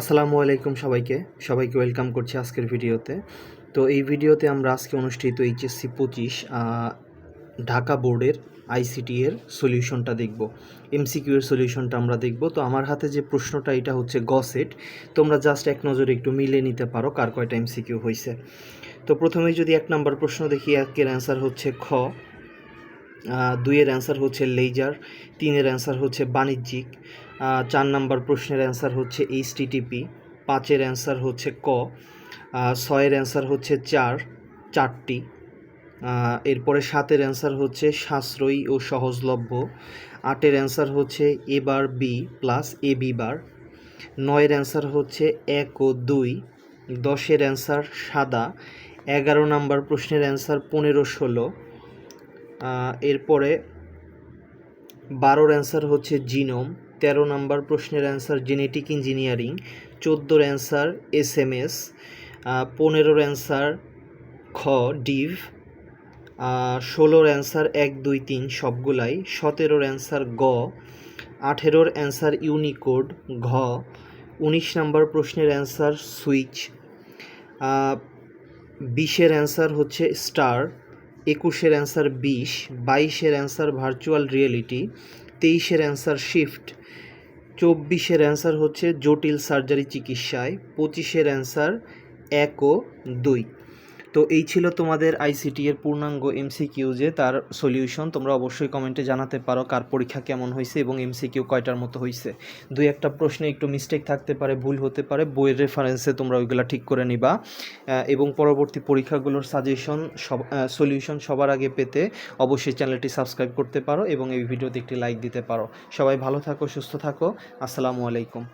আসসালামু আলাইকুম সবাইকে। সবাইকে ওয়েলকাম করছি আজকের ভিডিওতে। তো এই ভিডিওতে আমরা আজকে অনুষ্ঠিত এইচএসসি পঁচিশ ঢাকা বোর্ডের আইসিটি এর সলিউশনটা দেখব। এমসিকিউ এর সলিউশনটা আমরা দেখব। তো আমার হাতে যে প্রশ্নটা, এটা হচ্ছে গসেট। তোমরা জাস্ট এক নজরে একটু মিলে নিতে পারো কার কয়টা এমসিকিউ হয়েছে তো প্রথমে যদি এক নাম্বার প্রশ্ন দেখি, একের অ্যান্সার হচ্ছে খ। দুইয়ের অ্যান্সার হচ্ছে লেজার তিনের অ্যান্সার হচ্ছে বাণিজ্যিক চার নাম্বার প্রশ্নের অ্যান্সার হচ্ছে এইচ এইচটিটিপি পাঁচের অ্যান্সার হচ্ছে ক ছয়ের অ্যান্সার হচ্ছে চার, চারটি এরপরে সাতের অ্যান্সার হচ্ছে সাশ্রয়ী ও সহজলভ্য, আটের অ্যান্সার হচ্ছে A bar B plus A B bar নয়ের অ্যান্সার হচ্ছে এক ও দুই, দশের অ্যান্সার সাদা, এগারো নাম্বার প্রশ্নের অ্যান্সার পনেরো ষোলো এরপরে বারোর অ্যান্সার হচ্ছে জিনোম তেরো নাম্বার প্রশ্নের অ্যান্সার জেনেটিক ইঞ্জিনিয়ারিং চোদ্দোর অ্যান্সার এস এম এস পনেরোর অ্যান্সার খ ডিভ ষোলোর অ্যান্সার এক, দুই, তিন সবগুলাই, সতেরোর অ্যান্সার গ, আঠেরোর অ্যান্সার ইউনিকোড ঘ, উনিশ নাম্বার প্রশ্নের অ্যান্সার সুইচ বিশের অ্যান্সার হচ্ছে স্টার একুশের অ্যান্সার বিশ, বাইশের অ্যান্সার ভার্চুয়াল রিয়েলিটি, তেইশের অ্যান্সার শিফট, চব্বিশের অ্যান্সার হচ্ছে জটিল সার্জারি চিকিৎসায়, পঁচিশের অ্যান্সার এক ও দুই। তো এই ছিল তোমাদের আইসিটি এর পূর্ণাঙ্গ এমসিকিউ যে তার সলিউশন তোমরা অবশ্যই কমেন্টে জানাতে পারো কার পরীক্ষা কেমন হয়েছে এবং এমসিকিউ কয়টার মতো হয়েছে। দুই একটা প্রশ্নে একটু মিস্টেক থাকতে পারে, ভুল হতে পারে, বইয়ের রেফারেন্সে তোমরা ওইগুলা ঠিক করে নিবা। এবং পরবর্তী পরীক্ষাগুলোর সাজেশন সব সলিউশন সবার আগে পেতে অবশ্যই চ্যানেলটি সাবস্ক্রাইব করতে পারো এবং এই ভিডিওতে একটি লাইক দিতে পারো। সবাই ভালো থাকো, সুস্থ থাকো। আসসালামু আলাইকুম।